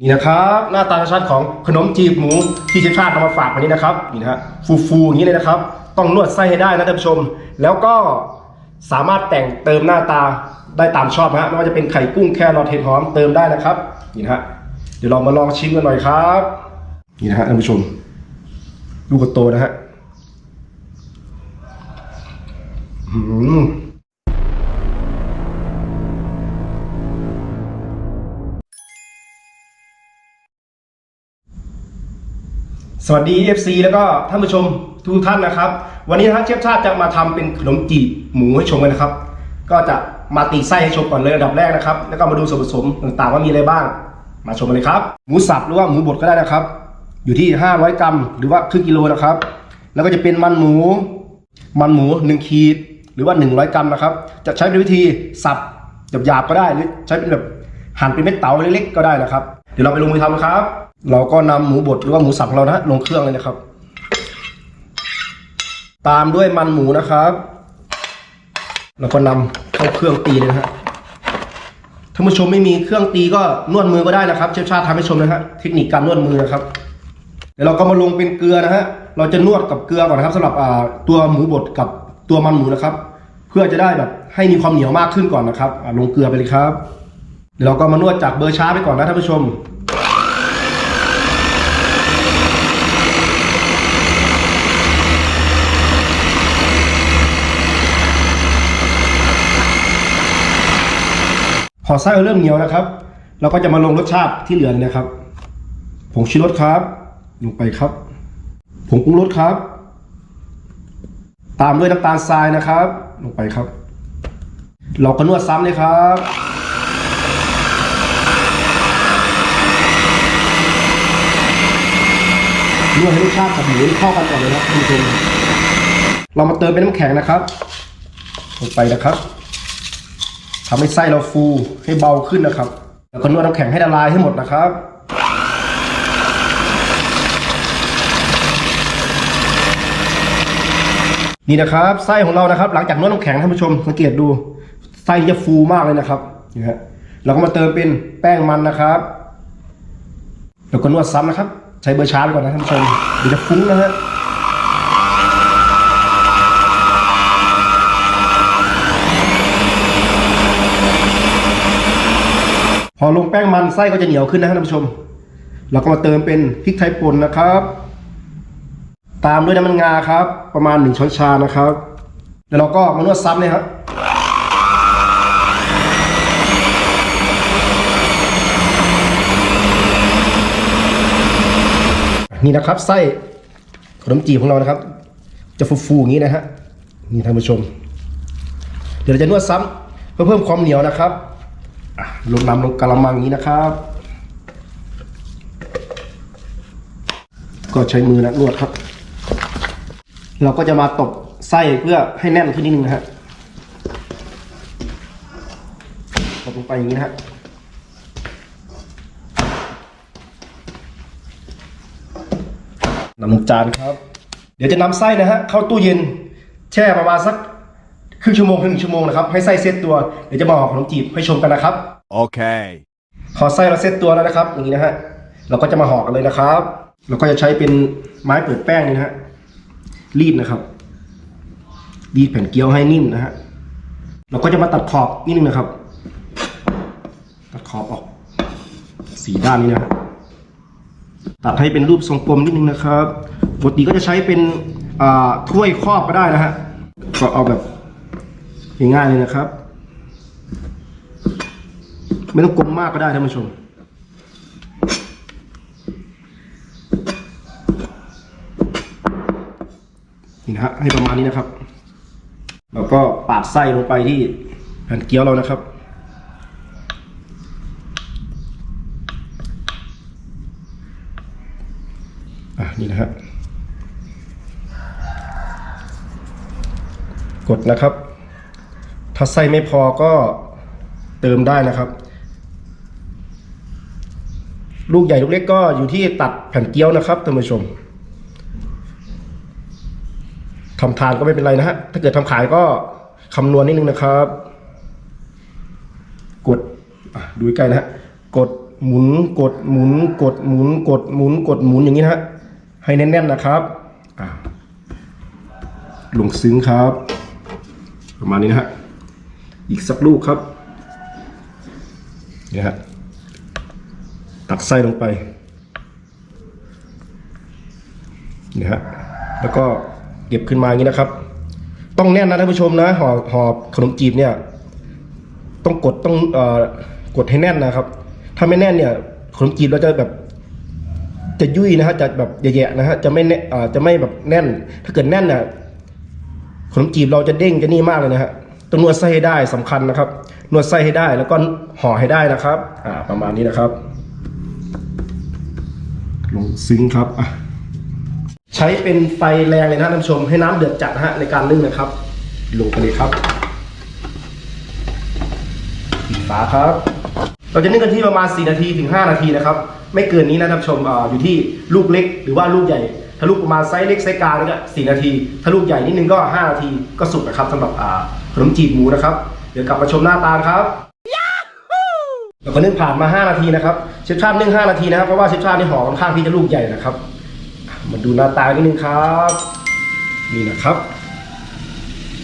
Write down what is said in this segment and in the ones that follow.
นี่นะครับหน้าตาชัดของขนมจีบหมูที่เชฟชาตินำมาฝากวันนี้นะครับนี่นะฮะฟูๆอย่างนี้เลยนะครับ ต้องนวดไส้ให้ได้นะท่านผู้ชม แล้วก็สามารถแต่งเติมหน้าตาได้ตามชอบนะฮะไม่ว่าจะเป็นไข่กุ้งแครอทเห็ดหอมเติมได้นะครับนี่นะฮะเดี๋ยวเรามาลองชิมกันหน่อยครับ นี่นะฮะท่านผู้ชมลูกโตนะฮะอืม สวัสดี FC แล้วก็ท่านผู้ชมทุกท่านนะครับ วันนี้นะฮะเชฟชาติจะมาทำเป็นขนมจีบหมูให้ชมกันนะครับ ก็จะมาตีไส้ให้ชมก่อนเลยอันดับแรกนะครับ แล้วก็มาดูส่วนผสมต่างๆว่ามีอะไรบ้าง มาชมกันเลยครับ หมูสับหรือว่าหมูบดก็ได้นะครับ อยู่ที่ 500 กรัม หรือว่าครึ่งกิโลนะครับ แล้วก็จะเป็นมันหมู มันหมู 1 ขีด หรือว่า 100 กรัมนะครับ จะใช้เป็นวิธีสับหยาบๆก็ได้หรือใช้เป็นแบบหั่นเป็นเม็ดเต๋าเล็กๆก็ได้นะครับ เดี๋ยวเราไปลงมือทำนะครับ เราก็นำหมูบดหรือว่าหมูสับของเรานะลงเครื่องเลยนะครับ ตามด้วยมันหมูนะครับ แล้วก็นำเข้าเครื่องตีเลยนะฮะท่านผู้ชมไม่มีเครื่องตีก็นวดมือก็ได้นะครับ เชฟชาติทำให้ชมนะฮะเทคนิคการนวดมือนะครับ เดี๋ยวเราก็มาลงเป็นเกลือนะฮะเราจะนวดกับเกลือก่อนนะครับสำหรับตัวหมูบดกับตัวมันหมูนะครับ เพื่อจะได้แบบให้มีความเหนียวมากขึ้นก่อนนะครับลงเกลือไปเลยครับ เดี๋ยวเราก็มานวดจากเบอร์ช้าไปก่อนนะท่านผู้ชม พอไส้เราเริ่มเหนียวนะครับ เราก็จะมาลงรสชาติที่เหลือนะครับผงชูรสครับ ลงไปครับผงปรุงรสครับ ตามด้วยน้ำตาลทรายนะครับ ลงไปครับ เราก็นวดซ้ำเลยครับนวดให้รสชาติกับหมูเข้ากันก่อนเลยนะท่านผู้ชมเรามาเติมเป็นน้ำแข็งนะครับ ลงไปนะครับ ทำให้ไส้เราฟูให้เบาขึ้นนะครับ แล้วก็นวดน้ำแข็งให้ละลายให้หมดนะครับนี่นะครับไส้ของเรานะครับ หลังจากนวดน้ำแข็งท่านผู้ชมสังเกตดูไส้จะฟูมากเลยนะครับนี่ฮะเราก็มาเติมเป็นแป้งมันนะครับ แล้วก็นวดซ้ำนะครับ ใช้เบอร์ช้าไปก่อนนะท่านผู้ชมเดี๋ยวจะฟุ้งนะฮะ อลงแป้งมันไส้ก็จะเหนียวขึ้นนะท่านผู้ชม เราก็มาเติมเป็นพริกไทยป่นนะครับ ตามด้วยน้ำมันงาครับ ประมาณหนึ่งช้อนชานะครับ แล้วเราก็มานวดซ้ำเลยครับนี่นะครับไส้ขนมจีบของเรานะครับ จะฟูๆอย่างนี้นะฮะนี่ท่านผู้ชม เดี๋ยวเราจะนวดซ้ำเพื่อเพิ่มความเหนียวนะครับ ลงน้ำลงกะละมังนี้นะครับ ก็ใช้มือนะนวดครับ เราก็จะมาตบไส้เพื่อให้แน่นขึ้นนิดนึงนะฮะตบลงไปอย่างนี้นะฮะนำลงจานครับ เดี๋ยวจะนำไส้นะฮะเข้าตู้เย็นแช่ประมาณสัก ครึ่งชั่วโมงถึงหนึ่งชั่วโมงนะครับให้ไส้เซตตัวเดี๋ยวจะมาห่อขนมจีบให้ชมกันนะครับ Okay. พอไส้เราเซตตัวแล้วนะครับอย่างนี้นะฮะเราก็จะมาห่อกันเลยนะครับ เราก็จะใช้เป็นไม้เปิดแป้งนี่นะฮะรีดนะครับ รีดแผ่นเกี๊ยวให้นิ่มนะฮะเราก็จะมาตัดขอบนิดนึงนะครับ ตัดขอบออกสีด้านนี้นะฮะตัดให้เป็นรูปทรงกลมนิดนึงนะครับปกติก็จะใช้เป็นอ่าถ้วยครอบก็ได้นะฮะก็เอาแบบ ง่ายๆเลยนะครับ ไม่ต้องกลมมากก็ได้ท่านผู้ชมนี่นะฮะให้ประมาณนี้นะครับ แล้วก็ปาดไส้ลงไปที่แผ่นเกี๊ยวเรานะครับอะนี่นะฮะกดนะครับ ถ้าไส้ไม่พอก็เติมได้นะครับ ลูกใหญ่ลูกเล็กก็อยู่ที่ตัดแผ่นเกี๊ยวนะครับท่านผู้ชมทำทานก็ไม่เป็นไรนะฮะ ถ้าเกิดทำขายก็คำนวณนิดนึงนะครับ กดดูใกล้นะฮะ กดหมุนกดหมุนกดหมุนกดหมุนกดหมุนอย่างนี้นะฮะ ให้แน่นๆนะครับลงซึ้งครับ ประมาณนี้นะฮะ อีกสักลูกครับนี่ฮะตักไส้ลงไปนี่ฮะแล้วก็เก็บขึ้นมาอย่างนี้นะครับ ต้องแน่นนะท่านผู้ชมนะห่อห่อขนมจีบเนี่ย ต้องกดต้องเอ่อกดให้แน่นนะครับ ถ้าไม่แน่นเนี่ย ขนมจีบเราจะแบบจะยุ่ยนะฮะจะแบบแย่ๆนะฮะจะไม่แน่อจะไม่แบบแน่น ถ้าเกิดแน่นเนี่ยขนมจีบเราจะเด้งจะนี่มากเลยนะฮะ ต้องนวดไส้ให้ได้สำคัญนะครับ นวดไส้ให้ได้แล้วก็ห่อให้ได้นะครับ อ่า ประมาณนี้นะครับ ลงซึ้งครับอะใช้เป็นไฟแรงเลยนะท่านผู้ชม ให้น้ำเดือดจัดนะฮะในการนึ่งนะครับ ลงไปเลยครับปิดฝาครับ เราจะนึ่งกันที่ประมาณ 4 นาทีถึง 5 นาทีนะครับ ไม่เกินนี้นะท่านผู้ชมอาอยู่ที่ลูกเล็กหรือว่าลูกใหญ่ ถ้าลูกประมาณไซส์เล็กไซส์กลางนี่ก็4นาที ถ้าลูกใหญ่นิดนึงก็5นาทีก็สุกนะครับสำหรับอ่าขนมจีบหมูนะครับ เดี๋ยวกลับมาชมหน้าตาครับเราก็นึ่งผ่านมา 5 นาทีนะครับเชฟชาตินึ่ง5นาทีนะครับเพราะว่าเชฟชาตินี่ห่อค่อนข้างที่จะลูกใหญ่นะครับมาดูหน้าตานิดนึงครับนี่นะครับ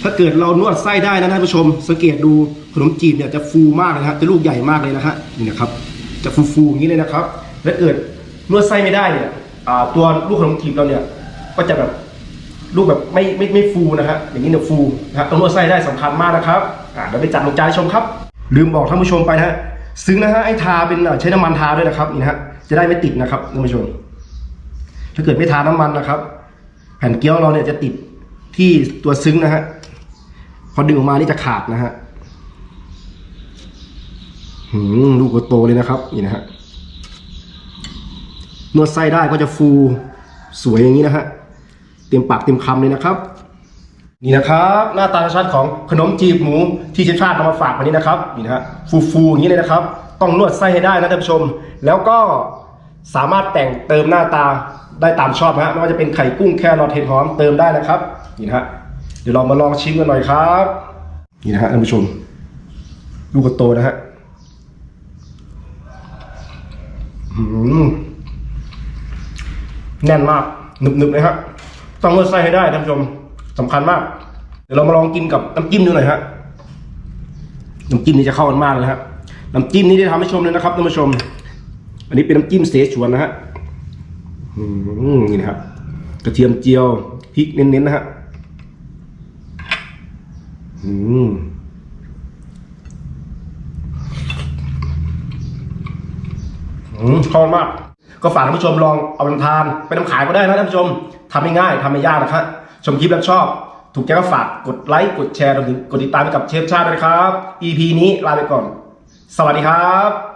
ถ้าเกิดเรานวดไส้ได้นะท่านผู้ชม สังเกตดูขนมจีบเนี่ยจะฟูมากเลยนะฮะจะลูกใหญ่มากเลยนะฮะนี่นะครับ จะฟูฟูๆอย่างนี้เลยนะครับถ้าเกิดนวดไส้ไม่ได้เนี่ย อ่าตัวลูกขนมจีบเราเนี่ยก็จะแบบลูกแบบไม่ไม่ไม่ฟูนะฮะอย่างนี้เนี่ยฟูนะครับต้องนวดไส้ได้สำคัญมากนะครับอ่าเดี๋ยวไปจัดลงจานให้ชมครับ ลืมบอกท่านผู้ชมไปนะฮะซึ้งนะฮะไอ้ทาเป็นใช้น้ำมันทาด้วยนะครับนี่นะฮะจะได้ไม่ติดนะครับท่านผู้ชม ถ้าเกิดไม่ทาน้ำมันนะครับ แผ่นเกี๊ยวเราเนี่ยจะติดที่ตัวซึ้งนะฮะพอดึงออกมานี่จะขาดนะฮะหืมลูกก็โตเลยนะครับนี่นะฮะ นวดไส้ได้ก็จะฟูสวยอย่างนี้นะฮะเต็มปากเต็มคำเลยนะครับ นี่นะครับหน้าตาชัดของขนมจีบหมูที่เชฟชาตินำมาฝากวันนี้นะครับนี่นะฮะฟูๆอย่างนี้เลยนะครับ ต้องนวดไส้ให้ได้นะท่านผู้ชม แล้วก็สามารถแต่งเติมหน้าตาได้ตามชอบนะฮะไม่ว่าจะเป็นไข่กุ้งแครอทเห็ดหอมเติมได้นะครับนี่นะฮะเดี๋ยวเรามาลองชิมกันหน่อยครับ นี่นะฮะท่านผู้ชมลูกโตนะฮะหืม แน่นมากหนึบๆเลยครับต้องเลือกไส้ให้ได้ท่านผู้ชมสำคัญมาก เดี๋ยวเรามาลองกินกับน้ำจิ้มดูหน่อยฮะน้ำจิ้มนี่จะเข้ากันมากเลยฮะน้ำจิ้มนี่ได้ทำให้ชมเลยนะครับท่านผู้ชม อันนี้เป็นน้ำจิ้มเสฉวนนะฮะอืมนี่นะครับ กระเทียมเจียวพริกเน้นๆนะฮะอืมอืมเข้ามาก ก็ฝากท่านผู้ชมลองเอาไปทานไปทำขายก็ได้นะท่านผู้ชมทำง่ายๆทำไม่ยากนะครับชมคลิปแล้วชอบ ถูกใจก็ฝากกดไลค์กดแชร์รวมถึงกดติดตามกับเชฟชาติด้วยนะครับ EP นี้ลาไปก่อน สวัสดีครับ